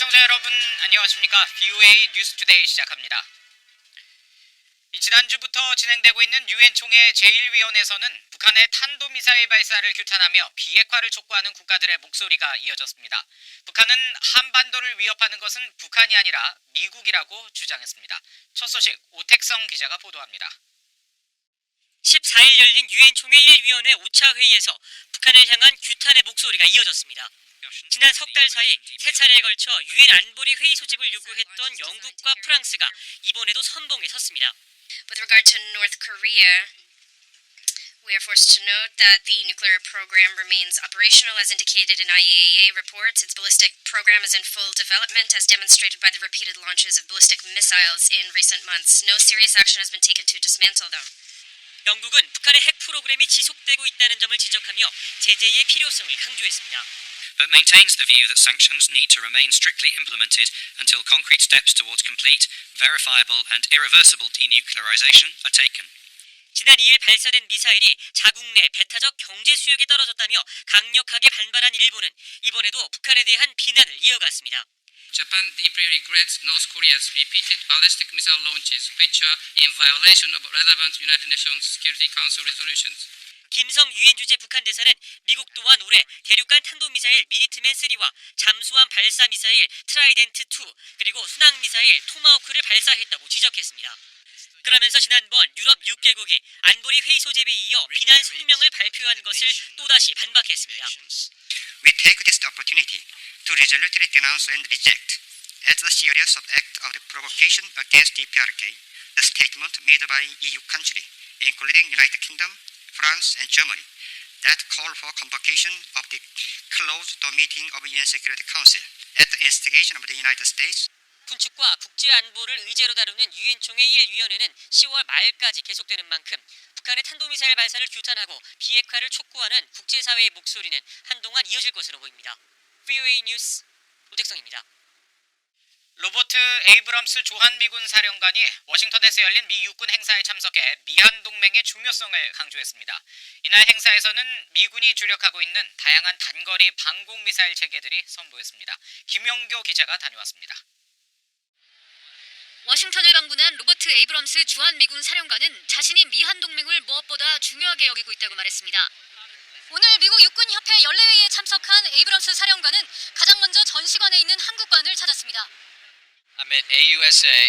시청자 여러분 안녕하십니까? BOA 뉴스투데이 시작합니다. 이 지난주부터 진행되고 있는 유엔 총회 제1위원회에서는 북한의 탄도미사일 발사를 규탄하며 비핵화를 촉구하는 국가들의 목소리가 이어졌습니다. 북한은 한반도를 위협하는 것은 북한이 아니라 미국이라고 주장했습니다. 첫 소식 오택성 기자가 보도합니다. 14일 열린 유엔 총회 1위원회 5차 회의에서 북한을 향한 규탄의 목소리가 이어졌습니다. 지난 석 달 사이 세 차례에 걸쳐 유엔 안보리 회의 소집을 요구했던 영국과 프랑스가 이번에도 선봉에 섰습니다. With regard to North Korea, we are forced to note that the nuclear program remains operational as indicated in IAEA reports. Its ballistic program is in full development as demonstrated by the repeated launches of ballistic missiles in recent months. No serious action has been taken to dismantle them. 영국은 북한의 핵 프로그램이 지속되고 있다는 점을 지적하며 제재의 필요성을 강조했습니다. But maintains the view that sanctions need to remain strictly implemented until concrete steps towards complete, verifiable, and irreversible denuclearization are taken. 지난 2일 발사된 미사일이 자국 내 배타적 경제 수역에 떨어졌다며 강력하게 반발한 일본은 이번에도 북한에 대한 비난을 이어갔습니다. Japan deeply regrets North Korea's repeated ballistic missile launches, which are in violation of relevant United Nations Security Council resolutions. 김성 유엔 주재 북한 대사는 미국 또한 올해 대륙간 탄도미사일 미니트맨 3와 잠수함 발사 미사일 트라이덴트 2 그리고 순항 미사일 토마호크를 발사했다고 지적했습니다. 그러면서 지난번 유럽 6개국이 안보리 회의 소집에 이어 비난 성명을 발표한 것을 또다시 반박했습니다. We take this opportunity to resolutely denounce and reject, as a serious act of provocation against DPRK, the statement made by EU countries, including United Kingdom, France, and Germany, that call for convocation of the closed door meeting of UN Security Council at the instigation of the United States 군축과 국제 안보를 의제로 다루는 유엔 총회 1위원회는 10월 말까지 계속되는 만큼 북한의 탄도미사일 발사를 규탄하고 비핵화를 촉구하는 국제사회의 목소리는 한동안 이어질 것으로 보입니다. VOA 뉴스 오택성입니다. 로버트 에이브럼스 조한미군 사령관이 워싱턴에서 열린 미 육군 행사에 참석해 미한 동맹의 중요성을 강조했습니다. 이날 행사에서는 미군이 주력하고 있는 다양한 단거리 방공 미사일 체계들이 선보였습니다. 김영교 기자가 다녀왔습니다. 워싱턴을 방문한 로버트 에이브럼스 주한 미군 사령관은 자신이 미한 동맹을 무엇보다 중요하게 여기고 있다고 말했습니다. 오늘 미국 육군 협회 연례회의에 참석한 에이브럼스 사령관은 가장 먼저 전시관에 있는 한국관을 찾았습니다. I'm at AUSA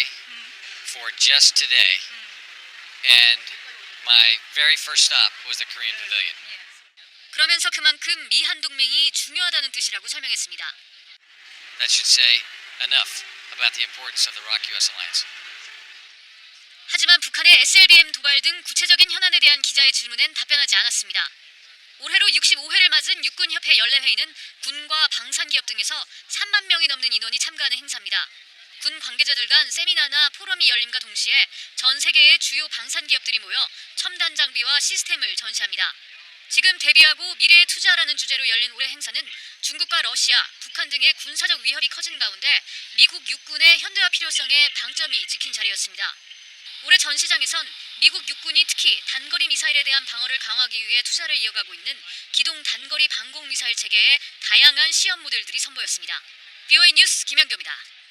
for just today, and my very first stop was the Korean Pavilion. 그러면서 그만큼 미한 동맹이 중요하다는 뜻이라고 설명했습니다. That should say enough about the importance of the ROC-US alliance. 하지만 북한의 SLBM 도발 등 구체적인 현안에 대한 기자의 질문엔 답변하지 않았습니다. 올해로 65회를 맞은 육군협회 연례회의는 군과 방산기업 등에서 3만 명이 넘는 인원이 참가하는 행사입니다. 군 관계자들 간 세미나나 포럼이 열림과 동시에 전 세계의 주요 방산 기업들이 모여 첨단 장비와 시스템을 전시합니다. 지금 대비하고 미래에 투자하라는 주제로 열린 올해 행사는 중국과 러시아, 북한 등의 군사적 위협이 커진 가운데 미국 육군의 현대화 필요성에 방점이 찍힌 자리였습니다. 올해 전시장에선 미국 육군이 특히 단거리 미사일에 대한 방어를 강화하기 위해 투자를 이어가고 있는 기동 단거리 방공 미사일 체계의 다양한 시험 모델들이 선보였습니다. BOA 뉴스 김현교입니다.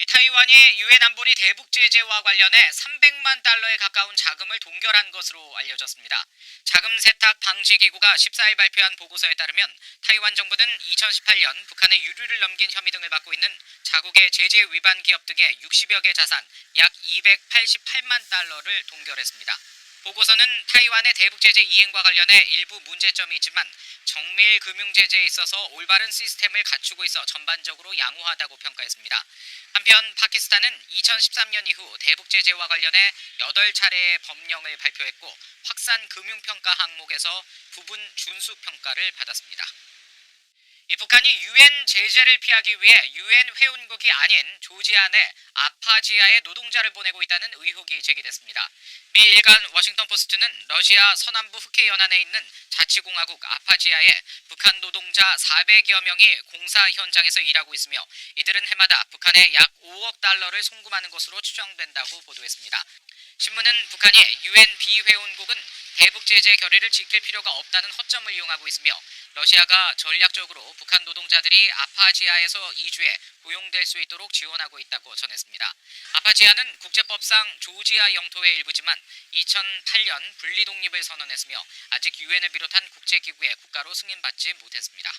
이 타이완이 유엔 안보리 대북 제재와 관련해 300만 달러에 가까운 자금을 동결한 것으로 알려졌습니다. 자금 세탁 방지 기구가 14일 발표한 보고서에 따르면 타이완 정부는 2018년 북한에 유류를 넘긴 혐의 등을 받고 있는 자국의 제재 위반 기업 등의 60여 개 자산 약 288만 달러를 동결했습니다. 보고서는 타이완의 대북 제재 이행과 관련해 일부 문제점이 있지만 정밀 금융 제재에 있어서 올바른 시스템을 갖추고 있어 전반적으로 양호하다고 평가했습니다. 한편 파키스탄은 2013년 이후 대북 제재와 관련해 8차례의 법령을 발표했고 확산 금융 평가 항목에서 부분 준수 평가를 받았습니다. 이 북한이 유엔 제재를 피하기 위해 유엔 회원국이 아닌 조지아 내 아파지아에 노동자를 보내고 있다는 의혹이 제기됐습니다. 미 일간 워싱턴 포스트는 러시아 서남부 흑해 연안에 있는 자치공화국 아파지아에 북한 노동자 400여 명이 공사 현장에서 일하고 있으며 이들은 해마다 북한에 약 5억 달러를 송금하는 것으로 추정된다고 보도했습니다. 신문은 북한이 유엔 비회원국은 대북 제재 결의를 지킬 필요가 없다는 허점을 이용하고 있으며 러시아가 전략적으로 북한 노동자들이 아파지아에서 2주에 고용될 수 있도록 지원하고 있다고 전했습니다. 아파지아는 국제법상 조지아 영토의 일부지만 2008년 분리 독립을 선언했으며 아직 유엔을 비롯한 국제기구의 국가로 승인받지 못했습니다.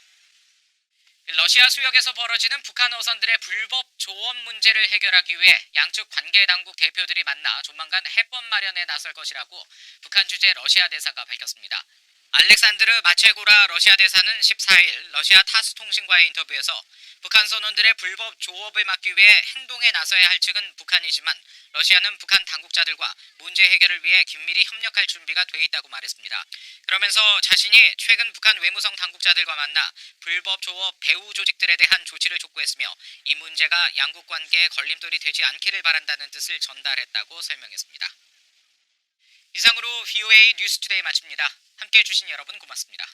러시아 수역에서 벌어지는 북한 어선들의 불법 조업 문제를 해결하기 위해 양측 관계 당국 대표들이 만나 조만간 해법 마련에 나설 것이라고 북한 주재 러시아 대사가 밝혔습니다. 알렉산드르 마체고라 러시아 대사는 14일 러시아 타스 통신과의 인터뷰에서 북한 선원들의 불법 조업을 막기 위해 행동에 나서야 할 측은 북한이지만 러시아는 북한 당국자들과 문제 해결을 위해 긴밀히 협력할 준비가 돼 있다고 말했습니다. 그러면서 자신이 최근 북한 외무성 당국자들과 만나 불법 조업 배후 조직들에 대한 조치를 촉구했으며 이 문제가 양국 관계에 걸림돌이 되지 않기를 바란다는 뜻을 전달했다고 설명했습니다. 이상으로 VOA 뉴스투데이 마칩니다. 함께해 주신 여러분 고맙습니다.